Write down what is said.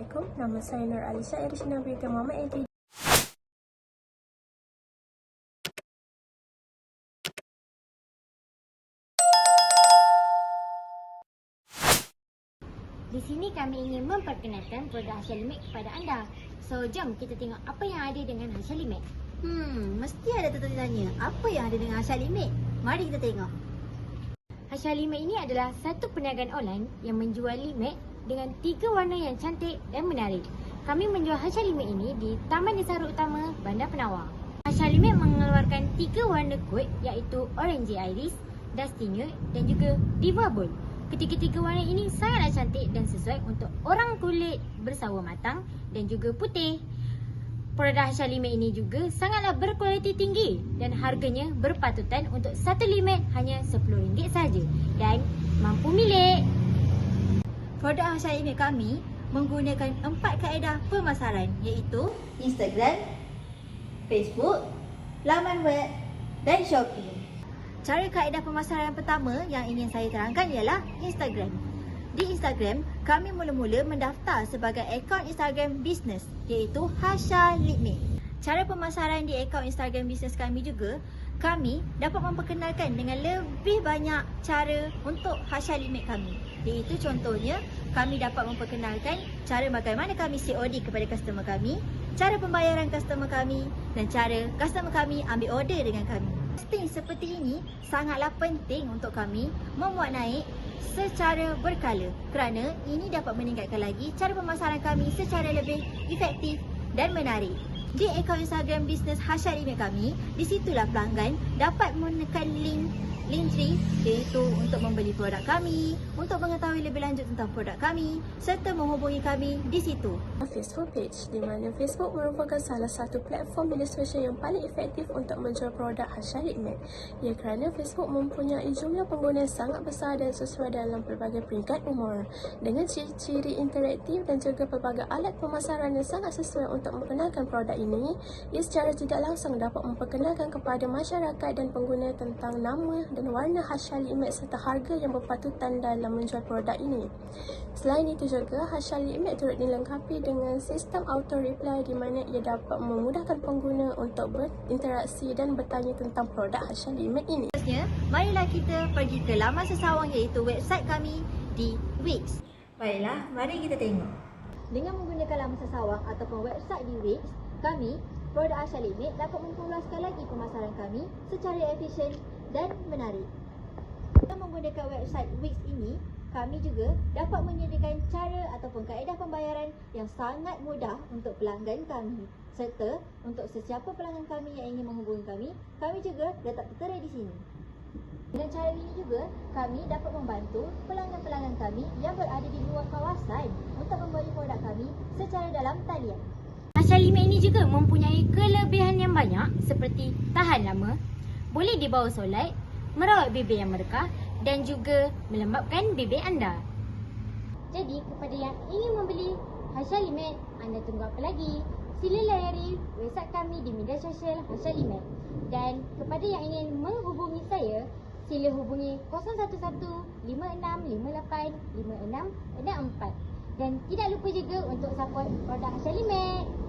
Nama saya Nur Alisa Irishna Brigam Mama Edi. Di sini kami ingin memperkenalkan produk Hasha Limek kepada anda. So, jom kita tengok apa yang ada dengan Hasha Limek. Hmm, mesti ada tanya apa yang ada dengan Asha Limit. Mari kita tengok. Hasha Limek ini adalah satu perniagaan online yang menjual limek dengan tiga warna yang cantik dan menarik. Kami menjual Hasha Limek ini di Taman Nisara Utama, Bandar Penawar. Hasha Limek mengeluarkan tiga warna kod iaitu Orange Iris, Dusty Nude dan juga Diva Bold. Ketiga-tiga warna ini sangatlah cantik dan sesuai untuk orang kulit bersawa matang dan juga putih. Produk Hasha Limek ini juga sangatlah berkualiti tinggi dan harganya berpatutan untuk satu limek hanya RM10 saja dan. Asha Limit kami menggunakan empat kaedah pemasaran iaitu Instagram, Facebook, laman web dan Shopee. Cara kaedah pemasaran yang pertama yang ingin saya terangkan ialah Instagram. Di Instagram, kami mula-mula mendaftar sebagai akaun Instagram bisnes iaitu Hasha Litmit. Cara pemasaran di akaun Instagram bisnes kami juga, kami dapat memperkenalkan dengan lebih banyak cara untuk Hasha Litmit kami. Iaitu contohnya, kami dapat memperkenalkan cara bagaimana kami COD kepada customer kami, cara pembayaran customer kami dan cara customer kami ambil order dengan kami. Posting seperti ini sangatlah penting untuk kami memuat naik secara berkala kerana ini dapat meningkatkan lagi cara pemasaran kami secara lebih efektif dan menarik. Di akaun Instagram bisnes Hasyat Limit kami, di situlah pelanggan dapat menekan link Linktree iaitu untuk membeli produk kami, untuk mengetahui lebih lanjut tentang produk kami serta menghubungi kami di situ. Facebook page di mana Facebook merupakan salah satu platform media sosial yang paling efektif untuk menjual produk Hasha Hikmat. Ya kerana Facebook mempunyai jumlah pengguna yang sangat besar dan sesuai dalam pelbagai peringkat umur. Dengan ciri-ciri interaktif dan juga pelbagai alat pemasaran yang sangat sesuai untuk memperkenalkan produk ini, ia secara tidak langsung dapat memperkenalkan kepada masyarakat dan pengguna tentang nama dan warna Hasha Hikmat serta harga yang berpatutan dalam menjual produk ini. Selain itu juga, Hasha Limit turut dilengkapi dengan sistem auto reply di mana ia dapat memudahkan pengguna untuk berinteraksi dan bertanya tentang produk Hasha Limit ini. Seterusnya, marilah kita pergi ke laman sesawang iaitu website kami di Wix. Baiklah, mari kita tengok. Dengan menggunakan laman sesawang ataupun website di Wix, kami, produk Asha Limit dapat memperluaskan lagi pemasaran kami secara efisien dan menarik. Dengan menggunakan website Wix ini, kami juga dapat menyediakan cara ataupun kaedah pembayaran yang sangat mudah untuk pelanggan kami. Serta untuk sesiapa pelanggan kami yang ingin menghubungi kami, kami juga letak tertera di sini. Dengan cara ini juga, kami dapat membantu pelanggan-pelanggan kami yang berada di luar kawasan untuk membeli produk kami secara dalam talian. Limek ini juga mempunyai kelebihan yang banyak seperti tahan lama, boleh dibawa solat, merawat bibir yang merekah dan juga melembapkan bibir anda. Jadi kepada yang ingin membeli Hasha Limek, anda tunggu apa lagi? Sila layari website kami di media sosial Hasha Limek. Dan kepada yang ingin menghubungi saya, sila hubungi 011 56 58 56 64. Dan tidak lupa juga untuk support produk way you